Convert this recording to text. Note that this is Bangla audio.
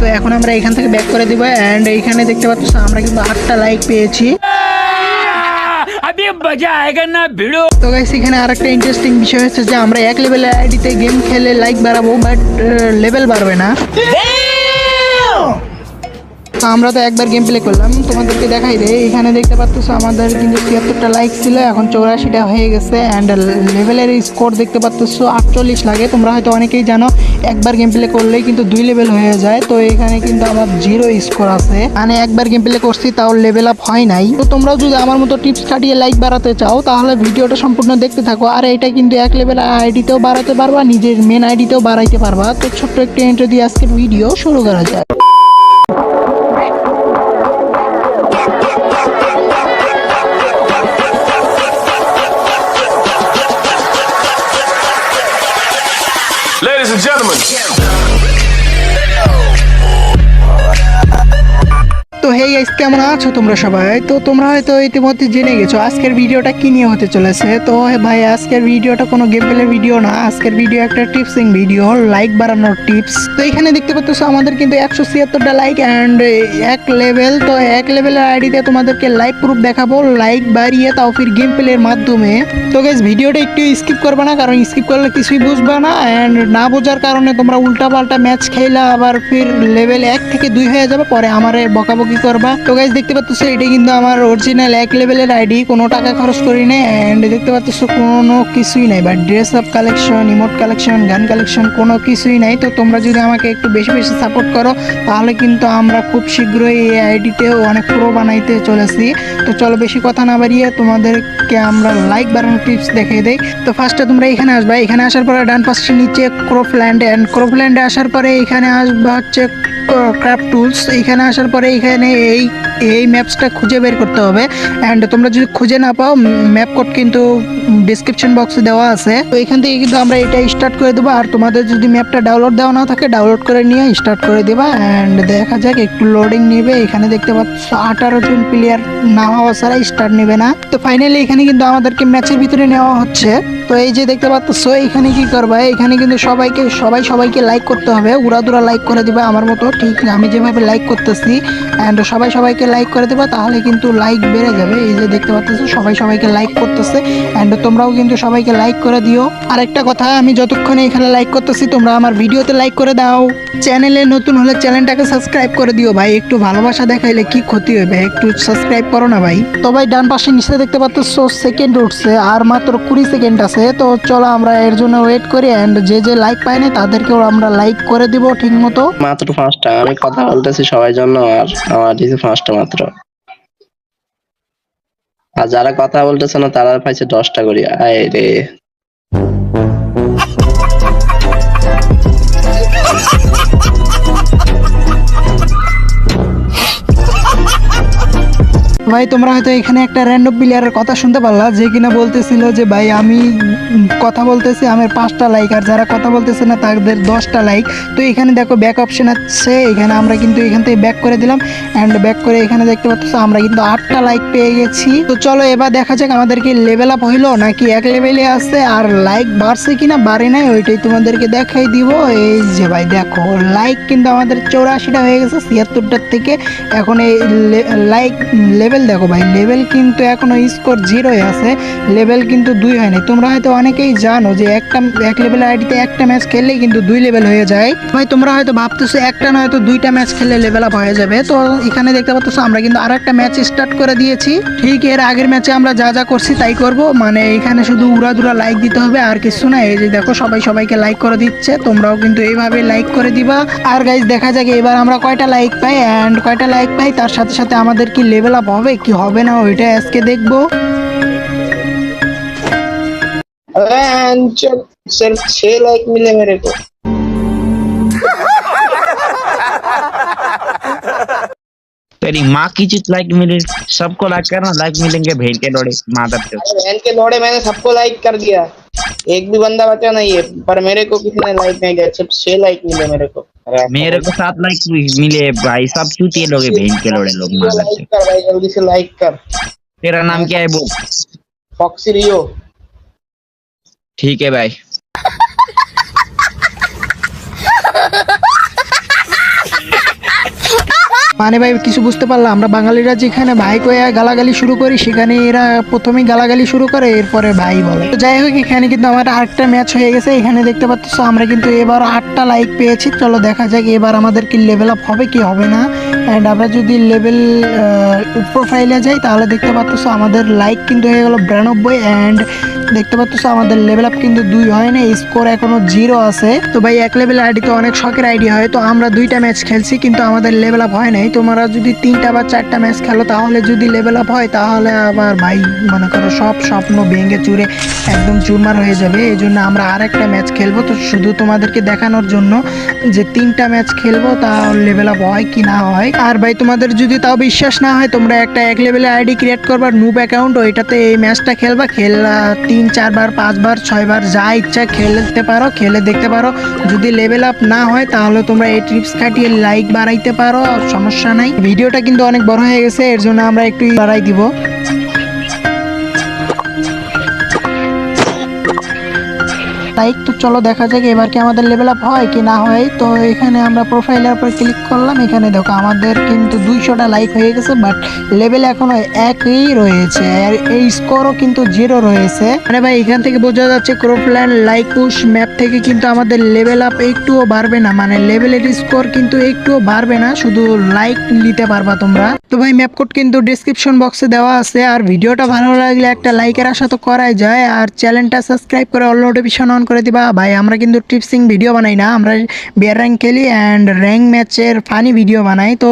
তো এখন আমরা এখান থেকে ব্যাক করে দিব অ্যান্ড এইখানে দেখতে পাচ্ছ আমরা কিন্তু আটটা লাইক পেয়েছি। তো আর একটা ইন্টারেস্টিং বিষয় হচ্ছে যে আমরা এক লেভেল আইডিতে গেম খেলে লাইক বাড়াবো বাট লেভেল বাড়বে না। আমরা তো একবার গেম প্লে করলাম। তোমাদেরকে দেখাই দেয় এখানে দেখতে পাচ্ছ আমাদের কিন্তু তিয়াত্তরটা লাইক ছিল। এখন চৌরাশিটা হয়ে গেছে অ্যান্ড লেভেলের স্কোর দেখতে পাচ্ছ আটচল্লিশ লাগে। তোমরা হয়তো অনেকেই জানো, একবার গেম প্লে করলেই কিন্তু দুই লেভেল হয়ে যায়। তো এখানে কিন্তু আমার জিরো স্কোর আছে। মানে একবার গেম প্লে করছি, তাও লেভেল আপ হয় নাই। তো তোমরাও যদি আমার মতো টিপস কাটিয়ে লাইক বাড়াতে চাও, তাহলে ভিডিওটা সম্পূর্ণ দেখতে থাকো। আর এটা কিন্তু এক লেভেল আইডিতেও বাড়াতে পারবা, নিজের মেন আইডিতেও বাড়াইতে পারবা। তো ছোট্ট একটু এন্ট্রি দিয়ে আজকের ভিডিও শুরু করা যায় gentlemen. তো হে গাইস কেমন আছো তোমরা সবাই? তো তোমরা হয়তো ইতিমধ্যে জেনে গেছো আজকের ভিডিওটা কি নিয়ে হতে চলেছে। তো ভাই, আজকের ভিডিওটা কোনো গেম প্লের ভিডিও না, আজকের ভিডিও একটা টিপসিং ভিডিও লাইক বাড়ানোর টিপস তো এখানে দেখতে পাচ্ছ আমাদের কিন্তু একশো ছিয়াত্তরটা লাইক অ্যান্ড এক লেভেল তো এক লেভেলের আইডিতে তোমাদেরকে প্রুফ দেখাবো লাইক বাড়িয়ে তাও ফির গেম প্লের মাধ্যমে। তো গাইস ভিডিওটা একটু স্কিপ করবে না, কারণ স্কিপ করলে কিছুই বুঝবে না অ্যান্ড না বোঝার কারণে তোমরা উল্টা পাল্টা ম্যাচ খেলা আবার ফির লেভেল এক থেকে দুই হয়ে যাবে, পরে আমার বকাবকি করবা? তো গাইস দেখতে পাচ্ছ, এটা কিন্তু আমার অরিজিনাল এক লেভেলের আইডি কোনো টাকা খরচ করি নাই অ্যান্ড দেখতে পাচ্ছ, কোনো কিছুই নাই বা dress up collection emote collection gun collection কোনো কিছুই নাই, তো তোমরা যদি আমাকে একটু বেশি বেশি সাপোর্ট করো, তাহলে কিন্তু আমরা খুব শীঘ্রই এই আইডিতেও অনেক প্রো বানাইতে চলেছি। তো চলো, বেশি কথা না বাড়িয়ে তোমাদেরকে আমরা লাইক বাড়ানোর টিপস দেখিয়ে দেই। তো ফার্স্টে তোমরা এখানে আসবে, এখানে আসার পরে ডান পাশে নিচে ক্রোফল্যান্ড অ্যান্ড ক্রোফল্যান্ডে আসার পরে এখানে আসবা হচ্ছে ক্রাফট টুলস এখানে আসার পরে এখানে এই এই ম্যাপসটা খুঁজে বের করতে হবে। অ্যান্ড তোমরা যদি খুঁজে না পাও ম্যাপ কোড কিন্তু ডিসক্রিপশন বক্সে দেওয়া আছে। তো এখান থেকে কিন্তু আমরা এটা স্টার্ট করে দেবো। আর তোমাদের যদি ম্যাপটা ডাউনলোড দেওয়া না থাকে ডাউনলোড করে নিয়ে স্টার্ট করে দেবা। অ্যান্ড দেখা যাক, একটু লোডিং নেবে। এখানে দেখতে পাচ্ছ, আঠারো জন প্লেয়ার না হওয়া ছাড়া স্টার্ট নেবে না। তো ফাইনালি এখানে কিন্তু আমাদেরকে ম্যাচের ভিতরে নেওয়া হচ্ছে। তো এই যে দেখতে পাচ্ছ এখানে কি করবে? এখানে কিন্তু সবাইকে, সবাই সবাইকে লাইক করতে হবে। উড়াদুরা লাইক করে দিবে আমার মতো। ঠিক, আমি যেভাবে লাইক করতেছি। অ্যান্ড সবাই সবাইকে লাইক করে দেবা, তাহলে কিন্তু লাইক বেড়ে যাবে। এই যে দেখতে পাচ্ছ সবাই সবাইকে লাইক করতেছে। অ্যান্ড তোমরাও কিন্তু সবাইকে লাইক করে দিও। আরেকটা কথা, আমি যতক্ষণে এখানে লাইক করতেছি, তোমরা আমার ভিডিওতে লাইক করে দাও। চ্যানেলে নতুন হলে চ্যানেলটাকে সাবস্ক্রাইব করে দিও ভাই। একটু ভালোবাসা দেখাইলে কি ক্ষতি হবে? একটু সাবস্ক্রাইব করো না ভাই। তো ভাই ডান পাশে নিচে দেখতে পাচ্ছ সেকেন্ড উঠছে আর মাত্র কুড়ি সেকেন্ড আছে। তো চলো আমরা এর জন্য ওয়েট করি অ্যান্ড যে যে লাইক পায় না তাদেরকেও আমরা লাইক করে দিব ঠিক মতো মাত্র পাঁচটা আমি কথা বলতেছি সবাই জন্য আর আমার দিছে পাঁচটা মাত্র। আর যারা কথা বলতেছে না তারা পাইছে দশটা করি। আয় রে। ভাই, তোমরা হয়তো এখানে একটা র্যান্ডম প্লেয়ারের কথা শুনতে পারলা, যে কিনা বলতেছিল যে, ভাই, আমি কথা বলতেছি, আমার পাঁচটা লাইক আর যারা কথা বলতেছে না, তাদের দশটা লাইক তো এখানে দেখো ব্যাক অপশন আছে, এখানে আমরা কিন্তু এখান থেকে ব্যাক করে দিলাম অ্যান্ড ব্যাক করে এখানে দেখতে পাচ্ছ আমরা কিন্তু আটটা লাইক পেয়ে গেছি। তো চলো, এবার দেখা যাক আমাদেরকে লেভেল আপ হইল, নাকি এক লেভেলে আছে, আর লাইক বাড়ছে কিনা, বাড়ে নাই, ওইটাই তোমাদেরকে দেখাই দিব। এই যে ভাই, দেখো লাইক কিন্তু আমাদের চৌরাশিটা হয়ে গেছে, ছিয়াত্তরটার থেকে। এখন এই লাইক লেভেল দেখো ভাই লেভেল কিন্তু এখনও স্কোর জিরোই আছে লেভেল কিন্তু দুই হয়নি তোমরা হয়তো অনেকেই জানো যে একটা, এক লেভেল আইডিতে একটা ম্যাচ খেললেই কিন্তু দুই লেভেল হয়ে যায়। ভাই, তোমরা হয়তো ভাবতেছো একটা নয়তো দুইটা ম্যাচ খেললে লেভেল আপ হয়ে যাবে। তো এখানে দেখতে পাচ্ছ, আমরা কিন্তু আর একটা ম্যাচ স্টার্ট করে দিয়েছি। ঠিক এর আগের ম্যাচে আমরা যা যা করছি তাই করব। মানে এখানে শুধু উড়াদুরা লাইক দিতে হবে, আর কিছু না। এই যে দেখো, সবাই সবাইকে লাইক করে দিচ্ছে। তোমরাও কিন্তু এইভাবে লাইক করে দিবা। আর গাইজ দেখা যাক, এবার আমরা কয়টা লাইক পাই অ্যান্ড কয়টা লাইক পাই, তার সাথে সাথে আমাদের কি লেভেল আপ হবে কি হবে না ওইটা আজকে দেখবো सिर्फ छह लाइक मिले मेरे को तेरी माँ की चीज लाइक मिले सबको लाइक करना लाइक मिलेंगे भेज के दौड़े माधव के बहन के दौड़े मैंने सबको लाइक कर दिया एक भी बंदा बचा नहीं है पर मेरे को किसी ने लाइक नहीं किया सिर्फ छह लाइक मिले मेरे को मेरे को सात लाइक मिले भाई। सब चूतिए लोग हैं, भेज के लोड़े लोग मार लाइक कर भाई जल्दी से लाइक कर। तेरा नाम क्या है वो फॉक्सी रियो ठीक है भाई। মানে ভাই, কিছু বুঝতে পারলাম। আমরা বাঙালিরা যেখানে ভাই কয়ে গালাগালি শুরু করি, সেখানে এরা প্রথমেই গালাগালি শুরু করে, এরপরে ভাই বলে। তো যাই হোক, এখানে কিন্তু আমার আরেকটা ম্যাচ হয়ে গেছে। এখানে দেখতে পাচ্ছ, আমরা কিন্তু এবার আটটা লাইক পেয়েছি। চলো দেখা যাক এবার আমাদের কি লেভেল আপ হবে, কি হবে না। অ্যান্ড আমরা যদি লেভেল প্রোফাইলে যাই, তাহলে দেখতে পাচ্ছ আমাদের লাইক কিন্তু হয়ে গেলো বিরানব্বই অ্যান্ড দেখতে পাচ্ছ আমাদের লেভেল আপ কিন্তু দুই হয় না স্কোর এখনও জিরো আছে। তো ভাই, এক লেভেল আইডি তো অনেক শখের আইডি হয়, তো আমরা দুইটা ম্যাচ খেলছি কিন্তু আমাদের লেভেল আপ হয় নাই। তোমরা যদি তিনটা বা চারটা ম্যাচ খেলো, তাহলে যদি লেভেল আপ হয়, তাহলে আবার ভাই, মনে করো সব স্বপ্ন ভেঙে চুরে একদম চুরমার হয়ে যাবে। এই জন্য আমরা আর একটা ম্যাচ খেলব। তো শুধু তোমাদেরকে দেখানোর জন্য যে তিনটা ম্যাচ খেলব তা লেভেল আপ হয় কি না হয় আর ভাই, তোমাদের যদি তাও বিশ্বাস না হয়, তোমরা একটা এক লেভেলে আইডি ক্রিয়েট করবা নুব অ্যাকাউন্ট ওইটাতে এই ম্যাচটা খেলবা, খেলা তিন চারবার পাঁচবার ছয়বার যা ইচ্ছা খেলতে পারো, খেলে দেখতে পারো। যদি লেভেল আপ না হয়, তাহলে তোমরা এই ট্রিপস খাটিয়ে লাইক বাড়াইতে পারো, সমস্যা নাই। ভিডিওটা কিন্তু অনেক বড় হয়ে গেছে, এর জন্য আমরা একটু বাড়াই দিব। লাইক তো চলো দেখা যাক এবার কি আমাদের লেভেল আপ হয় কি না হয়। তো এখানে আমরা প্রোফাইলের উপর ক্লিক করলাম। এখানে দেখো আমাদের কিন্তু দুইশোটা লাইক হয়ে গেছে বাট লেভেল এখনও একই রয়েছে। আর এই স্কোরও কিন্তু জিরো রয়েছে। মানে ভাই, এখান থেকে বোঝা যাচ্ছে ক্রোপ্ল্যান্ড লাইকুশ ম্যাপ থেকে কিন্তু আমাদের লেভেল আপ একটুও বাড়বে না। মানে লেভেলের স্কোর কিন্তু একটুও বাড়বে না, শুধু লাইক নিতে পারবা তোমরা। তো ভাই ম্যাপ কোড কিন্তু ডিসক্রিপশন বক্সে দেওয়া আছে। আর ভিডিওটা ভালো লাগলে একটা লাইকের আশা তো করাই যায়। আর চ্যানেলটা সাবস্ক্রাইব করে অল নোটিফিকেশন অন করে দিবা। ভাই, আমরা কিন্তু টিপসিং ভিডিও বানাই না। আমরা বিয়ার র্যাঙ্ক খেলি অ্যান্ড র্যাঙ্ক ম্যাচের ফানি ভিডিও বানাই। তো